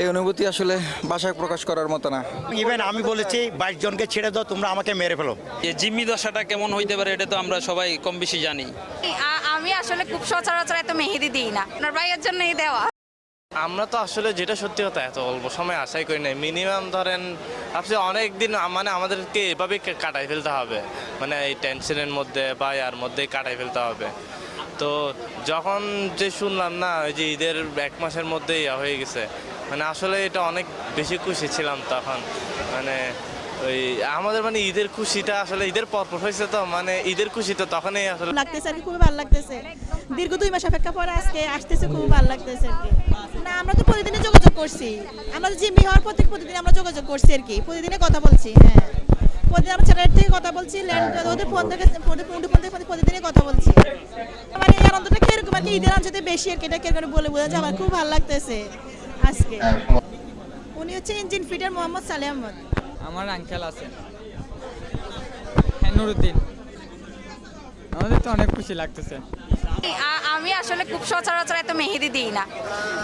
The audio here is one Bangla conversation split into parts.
এই অনুভূতি আসলে ভাষায় প্রকাশ করার মতো না। ইভেন আমি বলেছি বাইশ জনকে ছেড়ে দাও তোমরা আমাকে মেরে ফেলো। যে জিম্মি দশাটা কেমন হইতে পারে এটা তো আমরা সবাই কম বেশি জানি। আমি আসলে খুব সচরাচর এত মেহেদি দিই না। আপনার ভাইয়ের জন্যই দেওয়া। আমরা তো আসলে যেটা সত্যি কথা এত অল্প সময় আশাই করি নাই। মিনিমাম ধরেন আপনি অনেক দিন মানে আমাদেরকে এভাবে কাটাই ফেলতে হবে। মানে এই টেনশনের মধ্যে বা ইয়ার মধ্যে কাটাই ফেলতে হবে। তো যখন যে শুনলাম না ওই যে ঈদের এক মাসের মধ্যে ইয়া হয়ে গেছে মানে আসলে এটা অনেক বেশি খুশি ছিলাম তখন। মানে ওই আমাদের মানে ঈদের খুশিটা আসলে ঈদের পরপর হয়েছে তো মানে ঈদের খুশি তো তখনই আসলে লাগতেছে আর কি, খুবই ভালো লাগতেছে। দীর্ঘ দুই মাস অপেক্ষা পরে আজকে আসতেছে, খুবই ভালো লাগতেছে আর কি। না, আমরা তো প্রতিদিনই যোগাযোগ করছি। আমরা জিম্মি হওয়ার প্রতি প্রতিদিন আমরা যোগাযোগ করছি আর কি প্রতিদিনে কথা বলছি হ্যাঁ। প্রতিদিন আমরা চ্যানেল থেকে কথা বলছি ওদের ফোন থেকে প্রতিদিনই কথা বলছি। মানে এই আনন্দটা কীরকম আর কি, ঈদের আনন্দতে বেশি আর কি, এটা কীরকম বলে বোঝা যায়, আমার খুব ভালো লাগতেছে। আজকে। উনি হচ্ছে ইঞ্জিন ফিটার মোহাম্মদ সালে আহমদ। আমার আঙ্কেল আছে। হ্যাঁ নুরুদ্দিন আমাদের তো অনেক খুশি লাগতেছে। আমি আসলে খুব সচরাচর এত মেহেদি দিই না।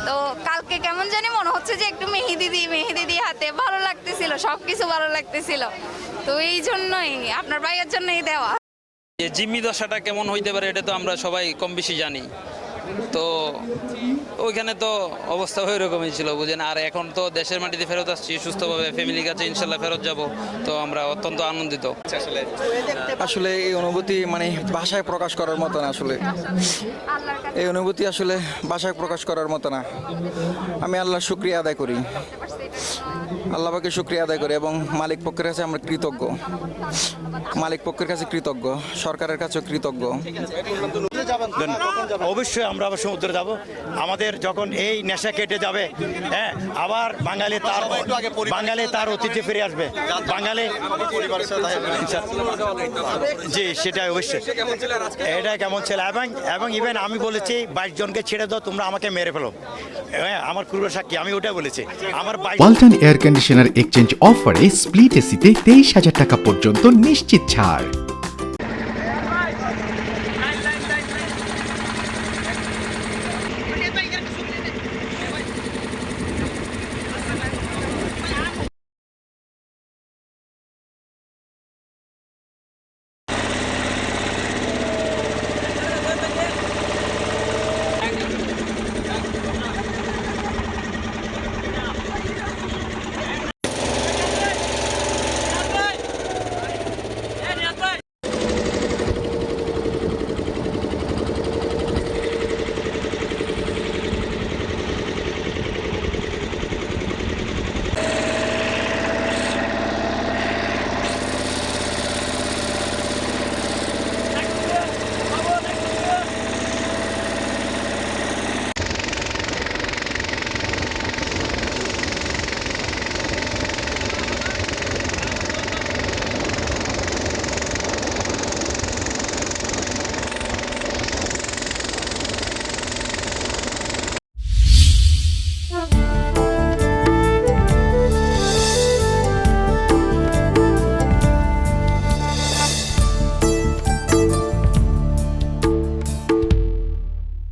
তো কালকে কেমন জানি মনে হচ্ছে যে একটু মেহেদি দিই মেহেদি দিই হাতে ভালো লাগতেছিল সব কিছু ভালো লাগতেছিল। তো এই জন্যই আপনার ভাইয়ের জন্যই দেওয়া। যে জিম্মি দশাটা কেমন হইতে পারে এটা তো আমরা সবাই কম বেশি জানি। তো ওইখানে তো অবস্থা ওই রকমই ছিল, বুঝেন? আর এখন তো দেশের মাটিতে ফেরত আসছি, সুস্থভাবে ফ্যামিলির কাছে ইনশাল্লাহ ফেরত যাব। তো আমরা অত্যন্ত আনন্দিত। আসলে এই অনুভূতি মানে ভাষায় প্রকাশ করার মতো না আসলে। এই অনুভূতি আসলে ভাষায় প্রকাশ করার মতো না। আমি আল্লাহর শুক্রিয়া আদায় করি। আল্লাহকে শুক্রিয়া আদায় করি এবং মালিক পক্ষের কাছে আমরা কৃতজ্ঞ। মালিক পক্ষের কাছে কৃতজ্ঞ সরকারের কাছেও কৃতজ্ঞ। অবশ্যই আমরা আবার সমুদ্রে যাব। আমাদের যখন এই নেশা কেটে যাবে হ্যাঁ আবার বাঙালি তার বাঙালি তার অতিথি ফিরে আসবে। বাঙালি জি সেটাই অবশ্যই। এটা কেমন ছিল? এবং এবং ইভেন আমি বলেছি বাইশ জনকে ছেড়ে দাও তোমরা আমাকে মেরে ফেলো। হ্যাঁ আমার পূর্ব সাক্ষী আমি ওটাই বলেছি। আমার বাইশ কন্ডিশনার এক্সচেঞ্জ অফারে স্প্লিট এসিতে তেইশ হাজার টাকা পর্যন্ত নিশ্চিত ছাড়।